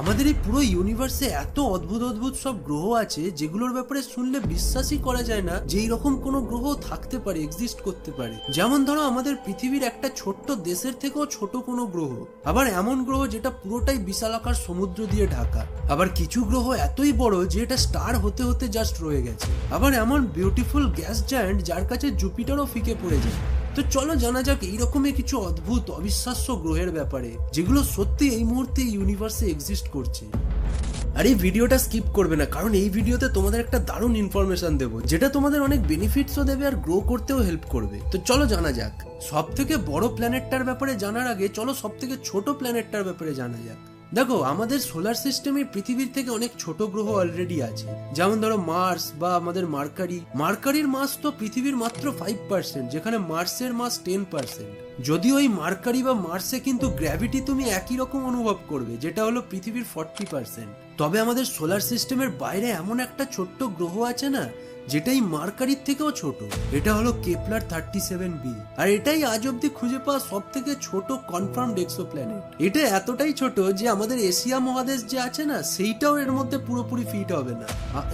আমাদের এই পুরো ইউনিভার্সে এত অদ্ভুত অদ্ভুত সব গ্রহ আছে, যেগুলোর ব্যাপারে শুনলে বিশ্বাসই করা যায় না যে এইরকম কোনো গ্রহ থাকতে পারে এক্সিস্ট করতে পারে। যেমন ধরো আমাদের পৃথিবীর একটা ছোট্ট দেশের থেকেও ছোট কোনো গ্রহ। আবার এমন গ্রহ যেটা পুরোটাই বিশালাকার সমুদ্র দিয়ে ঢাকা। আবার কিছু গ্রহ এতই বড় যে এটা স্টার হতে হতে জাস্ট রয়ে গেছে। আবার এমন বিউটিফুল গ্যাস জায়ান্ট যার কাছে জুপিটারও ফিকে পড়ে যায়। তো চলো জানা যাক এইরকমই কিছু অদ্ভুত অবিশ্বাস্য গ্রহের ব্যাপারে, যেগুলো সত্যি এই মুহূর্তে ইউনিভার্সে এক্সিস্ট করছে। আর এই ভিডিওটা স্কিপ করবে না, কারণ এই ভিডিওতে তোমাদের একটা দারুণ ইনফরমেশন দেবো, যেটা তোমাদের অনেক বেনিফিটসও দেবে আর গ্রো করতেও হেল্প করবে। তো চলো জানা যাক। সব থেকে বড় প্ল্যানেটটার ব্যাপারে জানার আগে, চলো সব থেকে ছোট প্ল্যানেটটার ব্যাপারে জানা যাক। দেখো, আমাদের সোলার সিস্টেমে পৃথিবীর থেকে অনেক ছোট গ্রহ অলরেডি আছে। যেমন ধরো মার্স বা আমাদের মার্কারি মার্কারির মাস তো পৃথিবীর মাত্র ফাইভ পার্সেন্ট যেখানে মার্সের মাস টেন পার্সেন্ট যদিও ওই মার্কারি বা মার্সে কিন্তু গ্র্যাভিটি তুমি একই রকম অনুভব করবে, যেটা হলো পৃথিবীর ফর্টি পার্সেন্ট তবে আমাদের সোলার সিস্টেমের বাইরে এমন একটা ছোট্ট গ্রহ আছে না, যেটাই মার্কারির থেকেও ছোট। এটা হলো কেপলার থার্টি সেভেন বি আর এটাই আজ অব্দি খুঁজে পাওয়া সব থেকে ছোট কনফার্ম ডেক্সো প্ল্যানেট এটা এতটাই ছোট যে আমাদের এশিয়া মহাদেশ যে আছে না, সেইটাও এর মধ্যে পুরোপুরি ফিট হবে না।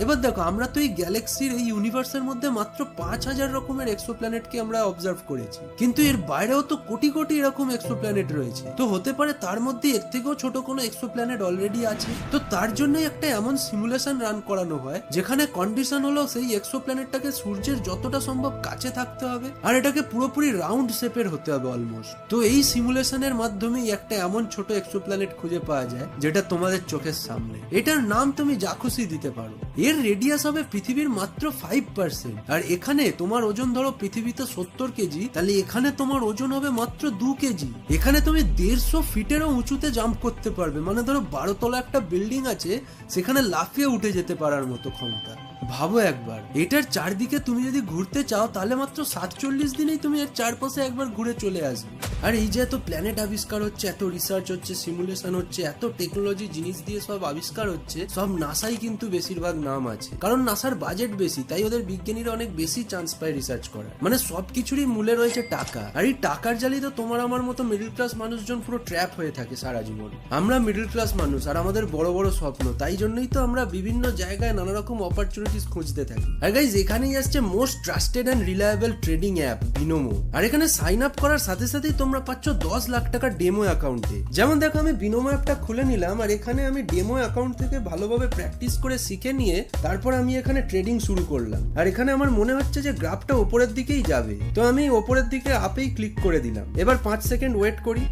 এবার দেখো, আমরা তো এই গ্যালাক্সির এই ইউনিভার্সের মধ্যে মাত্র পাঁচ হাজার রকমের এক্সো প্ল্যানেটকে আমরা অবজার্ভ করেছি। কিন্তু এর বাইরেও তো কোটি কোটি এরকম এক্সো প্ল্যানেট রয়েছে। তো হতে পারে তার মধ্যে এর থেকেও ছোট কোনো এক্সো প্ল্যানেট অলরেডি আছে। তো তার জন্যই একটা এমন সিমুলেশন রান করানো হয়, যেখানে কন্ডিশন হলো সেই এক্সো প্ল্যানেটটাকে সূর্যের যতটা সম্ভব কাছে থাকতে হবে, আর এটাকে পুরোপুরি রাউন্ড শেপের হতে হবে অলমোস্ট তো এই সিমুলেশনের মাধ্যমেই একটা এমন ছোট এক্সো প্ল্যানেট খুঁজে পাওয়া যায়, যেটা তোমাদের চোখের সামনে। এটার নাম তুমি যা খুশি দিতে পারো। এর রেডিয়াস হবে পৃথিবীর মাত্র ফাইভ পার্সেন্ট আর এখানে তোমার ওজন ধরো পৃথিবীতে সত্তর কেজি, তাহলে এখানে তোমার ওজন হবে মাত্র দু কেজি। এখানে তুমি দেড়শো ফিটেরও উঁচুতে জাম্প করতে পারবে মানে ধরো বারো তলা একটা বিল্ডিং আছে সেখানে লাফিয়ে উঠে যেতে পারার মতো ক্ষমতা। ভাবো একবার। এটার চারদিকে তুমি যদি ঘুরতে চাও, তাহলে মাত্র সাতচল্লিশ দিনেই তুমি এর চারপাশে একবার ঘুরে চলে আসবে। আর এই যে এত প্ল্যানেট আবিষ্কার হচ্ছে, এত রিসার্চ হচ্ছে সিমুলেশন হচ্ছে, এত টেকনোলজি জিনিস দিয়ে সব আবিষ্কার হচ্ছে, সব নাসাই কিন্তু বেশিরভাগ নাম আছে। কারণ নাসার বাজেট বেশি, তাই ওদের বিজ্ঞানীরা অনেক বেশি চান্স পায় রিসার্চ করার। মানে সব কিছুরই মূলে রয়েছে টাকা। আর এই টাকার জালি তো তোমার আমার মতো মিডল ক্লাস মানুষজন পুরো ট্র্যাপ হয়ে থাকে সারা জীবন। আমরা মিডল ক্লাস মানুষ, আর আমাদের বড় বড় স্বপ্ন, তাই জন্যই তো আমরা বিভিন্ন জায়গায় নানা রকম অপরচুনিটিস খুঁজতে থাকি। আর গাইজ এখানেই আসছে most trusted and reliable trading app Binomo আর এখানে সাইন আপ করার সাথে সাথেই তোমরা পাচ্ছ দশ লাখ টাকা ডেমো অ্যাকাউন্টে যেমন দেখো, আমি বিনোমো অ্যাপটা খুলে নিলাম, আর এখানে আমি ডেমো অ্যাকাউন্ট থেকে ভালোভাবে প্র্যাকটিস করে শিখে নিয়ে তারপর আমি এখানে ট্রেডিং শুরু করলাম। আর এখানে আমার মনে হচ্ছে যে গ্রাফটা ওপরের দিকেই যাবে। তো আমি ওপরের দিকে আপেই ক্লিক করে দিলাম। এবার পাঁচ সেকেন্ড ওয়েট করি।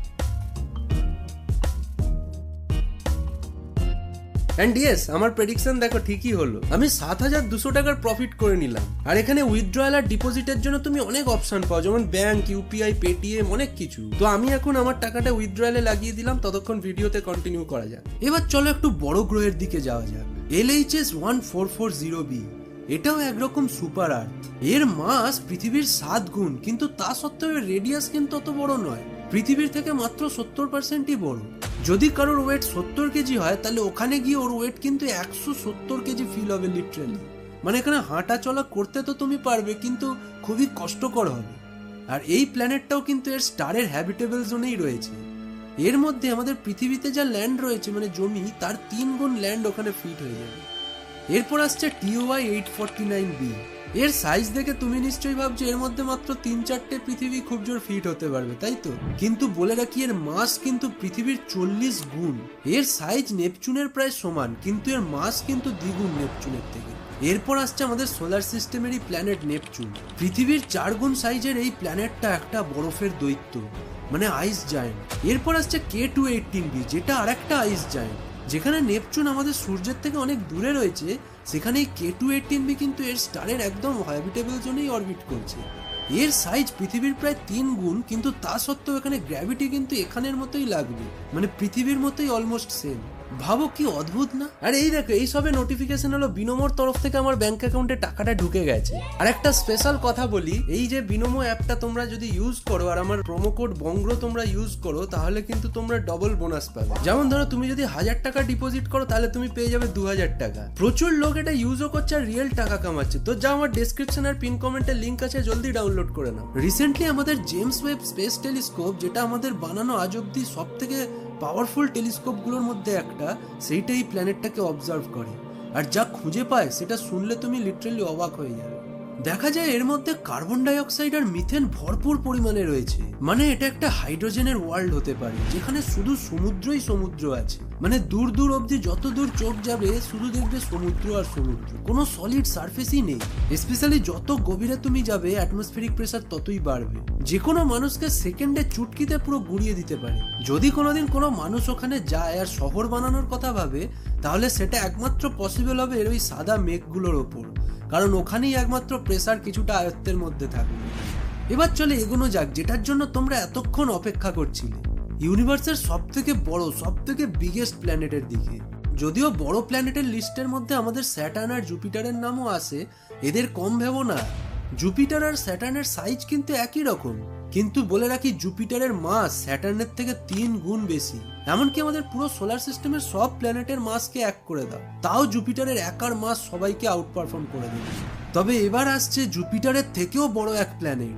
অ্যান্ড ইয়েস আমার প্রেডিকশন দেখো ঠিকই হলো। আমি সাত হাজার দুশো টাকার প্রফিট করে নিলাম। আর এখানে উইথড্রয়াল আর ডিপোজিটের জন্য তুমি অনেক অপশন পাও, যেমন ব্যাংক ইউপিআই পেটিএম অনেক কিছু। তো আমি এখন আমার টাকাটা উইথড্রয়ালে লাগিয়ে দিলাম, ততক্ষণ ভিডিওতে কন্টিনিউ করা যাক। এবার চলো একটু বড় গ্রহের দিকে যাওয়া যাক। L H S one four four zero B এটাও একরকম সুপার আর্থ এর মাস পৃথিবীর সাত গুণ, কিন্তু তা সত্ত্বেও এর রেডিয়াস কিন্তু অত বড় নয়। পৃথিবীর থেকে মাত্র সত্তর পার্সেন্টই বড়। যদি কারোর ওয়েট সত্তর কেজি হয়, তাহলে ওখানে গিয়ে ওর ওয়েট কিন্তু একশো সত্তর কেজি ফিল হবে লিটারেলি মানে এখানে হাঁটা চলা করতে তো তুমি পারবে, কিন্তু খুবই কষ্টকর হবে। আর এই প্ল্যানেটটাও কিন্তু এর স্টারের হ্যাবিটেবল জোনেই রয়েছে। এর মধ্যে আমাদের পৃথিবীতে যা ল্যান্ড রয়েছে মানে জমি, তার তিন গুণ ল্যান্ড ওখানে ফিট হয়ে যাবে। এরপর আসছে TY eight forty nine B এর সাইজ দেখে তুমি নিশ্চয়ই ভাবছ এর মধ্যে মাত্র তিন চারটে পৃথিবী খুব জোর ফিট হতে পারবে, তাই তো? কিন্তু বলে রাখি এর মাস কিন্তু পৃথিবীর চল্লিশ গুণ। এর সাইজ নেপচুনের প্রায় সমান, কিন্তু এর মাস কিন্তু দ্বিগুণ নেপচুনের থেকে। এরপর আসছে আমাদের সোলার সিস্টেমেরই প্ল্যানেট নেপচুন। পৃথিবীর চার গুণ সাইজের এই প্ল্যানেটটা একটা বরফের দৈত্য মানে আইস জায়েন্ট এরপর আসছে কে টু এইটিন বি যেটা আর একটা আইস জায়েন্ট যেখানে নেপচুন আমাদের সূর্যের থেকে অনেক দূরে রয়েছে সেখানে কে টু এইটিন বি কিন্তু এর স্টারের একদম হ্যাবিটেবল জোনেই অরবিট করছে। এর সাইজ পৃথিবীর প্রায় তিন গুণ, কিন্তু তা সত্ত্বেও এখানে গ্র্যাভিটি কিন্তু এখানের মতোই লাগবে মানে পৃথিবীর মতোই অলমোস্ট সেম ভাবো কি অদ্ভুত না? আর এই দেখো, এই সবে নোটিফিকেশন হলো বিনোমোর তরফ থেকে আমার ব্যাংক অ্যাকাউন্টে টাকাটা ঢুকে গেছে। আর একটা স্পেশাল কথা বলি, এই যে বিনোমো অ্যাপটা তোমরা যদি ইউজ করো, আর আমার প্রোমো কোড বঙ্গ্র তোমরা ইউজ করো, তাহলে কিন্তু তোমরা ডবল বোনাস পাবে। যেমন ধরো, তুমি যদি হাজার টাকা ডিপোজিট করো, তাহলে তুমি পেয়ে যাবে দু হাজার টাকা। প্রচুর লোক এটা ইউজও করছে, আর রিয়েল টাকা কামাচ্ছে। তো যা আমার ডেসক্রিপশন আর পিন কমেন্টের লিঙ্ক আছে, জলদি ডাউনলোড করে নাও। রিসেন্টলি আমাদের জেমস ওয়েব স্পেস টেলিস্কোপ যেটা আমাদের বানানো আজ অব্দি সব থেকে পাওয়ারফুল টেলিস্কোপগুলোর মধ্যে একটা সেইটা এই প্ল্যানেটটাকে অবজার্ভ করে। আর যা খুঁজে পায়, সেটা শুনলে তুমি লিটারেলি অবাক হয়ে যাবে। দেখা যায় এর মধ্যে কার্বন ডাইঅক্সাইড আর মিথেন ভরপুর পরিমাণে রয়েছে। মানে এটা একটা হাইড্রোজেনের ওয়ার্ল্ড হতে পারে, যেখানে শুধু সমুদ্রই সমুদ্র আছে। মানে দূর দূর অবধি যত দূর চোখ যাবে, শুধু দেখবে সমুদ্র আর সমুদ্র। কোনো সলিড সারফেসই নেই। স্পেশালি যত গভীরে তুমি যাবে অ্যাটমসফেরিক প্রেসার ততই বাড়বে। যে কোনো মানুষকে সেকেন্ডে চুটকিতে পুরো গুড়িয়ে দিতে পারে। যদি কোনোদিন কোনো মানুষ ওখানে যায় আর শহর বানানোর কথা ভাবে, তাহলে সেটা একমাত্র পসিবল হবে এর ওই সাদা মেঘগুলোর ওপর। কারণ ওখানেই একমাত্র প্রেসার কিছুটা আয়ত্তের মধ্যে থাকবে। এবার চলে এগোনো যাক, যেটার জন্য তোমরা এতক্ষণ অপেক্ষা করছিলে। ইউনিভার্সের সব থেকে বড় সব থেকে বিগেস্ট প্ল্যানেটের দিকে। যদিও বড় প্ল্যানেটের লিস্টের মধ্যে আমাদের স্যাটার্ন আর জুপিটারের নামও আসে এদের কম ভেব না। জুপিটার আর স্যাটার্নের সাইজ কিন্তু একই রকম। কিন্তু বলে রাখি জুপিটারের মাস স্যাটার্নের থেকে তিন গুণ বেশি। এমনকি আমাদের পুরো সোলার সিস্টেমের সব প্ল্যানেটের মাসকে এক করে দাও। তাও জুপিটারের একার মাস সবাইকে আউট পারফর্ম করে দেবে। তবে এবার আসছে জুপিটারের থেকেও বড় এক প্ল্যানেট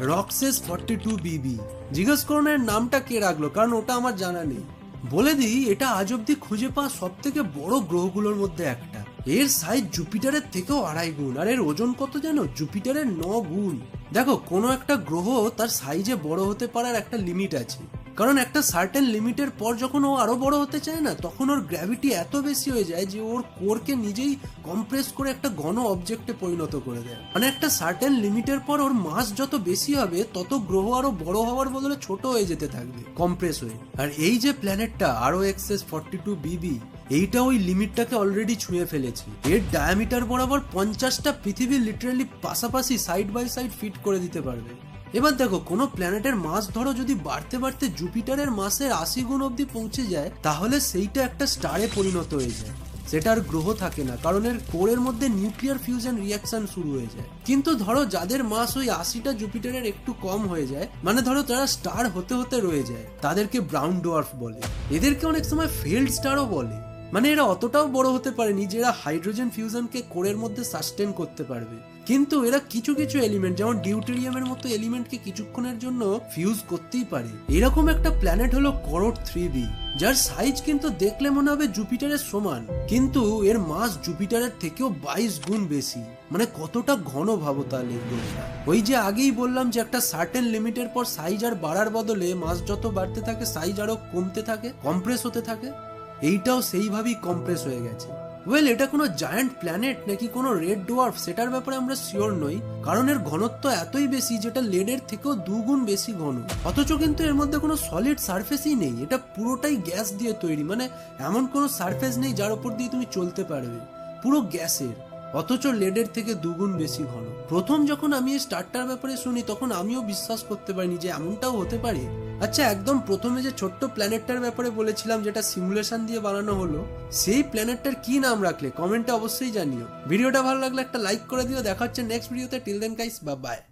রক্সেস ফর্টি টু বিবি জিজ্ঞেস করুন এর নামটা কে রাখল, কারণ ওটা আমার জানা নেই। বলে দিই, এটা আজ অব্দি খুঁজে পাওয়া সব থেকে বড় গ্রহগুলোর মধ্যে একটা। এর সাইজ জুপিটারের থেকেও আড়াই গুণ, আর এর ওজন কত জানো? জুপিটারের ন গুণ। দেখো, কোনো একটা গ্রহ তার সাইজে বড় হতে পারার একটা লিমিট আছে। কারণ একটা সার্টেন লিমিটের পর যখন ও আরও বড় হতে চায় না, তখন ওর গ্র্যাভিটি এত বেশি হয়ে যায় যে ওর কোরকে নিজেই কম্প্রেস করে একটা ঘন অবজেক্টে পরিণত করে দেয়। মানে একটা সার্টেন লিমিটের পর ওর মাস যত বেশি হবে, তত গ্রহ আরও বড় হওয়ার বদলে ছোট হয়ে যেতে থাকবে কম্প্রেস হয়ে। আর এই যে প্ল্যানেটটা আরও এক্সএস ফর্টি টু বিবি এইটা ওই লিমিটটাকে অলরেডি ছুঁয়ে ফেলেছে। এর ডায়ামিটার বরাবর পঞ্চাশটা পৃথিবী লিটারালি পাশাপাশি সাইড বাই সাইড ফিট করে দিতে পারবে। এবার দেখো, কোনো প্ল্যানেটের মাস ধরো যদি বাড়তে বাড়তে জুপিটারের মাসের আশি গুণ অব্দি পৌঁছে যায়, তাহলে সেইটা একটা স্টারে পরিণত হয়ে যায়। সেটা আর গ্রহ থাকে না, কারণ এর কোরের মধ্যে নিউক্লিয়ার ফিউশন রিয়াকশন শুরু হয়ে যায়। কিন্তু ধরো, যাদের মাস ওই আশিটা জুপিটারের একটু কম হয়ে যায় মানে ধরো তারা স্টার হতে হতে রয়ে যায়, তাদেরকে ব্রাউন ডোয়ার্ফ বলে। এদেরকে অনেক সময় ফেল্ড স্টারও বলে। মানে এরা অতটাও বড় হতে পারেনি যে এরা হাইড্রোজেন ফিউশনকে কোরের মধ্যে সাস্টেন করতে পারবে। কিন্তু এরা কিছু কিছু এলিমেন্ট যেমন ডিউটেরিয়ামের মতো এলিমেন্টকে কিছুক্ষণের জন্য ফিউজ করতেই পারে। এরকম একটা প্ল্যানেট হলো করোট থ্রি বি যার সাইজ কিন্তু দেখলে মনে হবে জুপিটারের সমান, কিন্তু এর মাস জুপিটারের থেকেও বাইশ গুণ বেশি। মানে কতটা ঘন ভাবো তাহলে ওই যে আগেই বললাম যে একটা সার্টেন লিমিটের পর সাইজ আর বাড়ার বদলে মাস যত বাড়তে থাকে সাইজ আরও কমতে থাকে কম্প্রেস হতে থাকে। এইটাও সেইভাবেই কম্প্রেস হয়ে গেছে। ওয়েল এটা কোনো জায়ান্ট প্ল্যানেট নাকি কোনো রেড ডোয়ার্ফ সেটার ব্যাপারে আমরা শিওর নই, কারণ এর ঘনত্ব এতই বেশি যেটা লেডের থেকেও দুগুণ বেশি ঘন। অথচ কিন্তু এর মধ্যে কোনো সলিড সারফেসই নেই, এটা পুরোটাই গ্যাস দিয়ে তৈরি মানে এমন কোনো সারফেস নেই যার উপর দিয়ে তুমি চলতে পারবে। পুরো গ্যাসের অথচ লেডের থেকে দুগুণ বেশি ঘন। প্রথম যখন আমি এই স্টারটার ব্যাপারে শুনি, তখন আমিও বিশ্বাস করতে পারিনি যে এমনটাও হতে পারে। আচ্ছা একদম প্রথমে যে ছোট্ট প্ল্যানেটটার ব্যাপারে বলেছিলাম, যেটা সিমুলেশন দিয়ে বানানো হলো, সেই প্ল্যানেটটার কি নাম রাখলে? কমেন্টে অবশ্যই জানিও। ভিডিওটা ভালো লাগলে একটা লাইক করে দিও। দেখা হচ্ছে নেক্সট ভিডিওতে টিল দেন গাইস বা বাই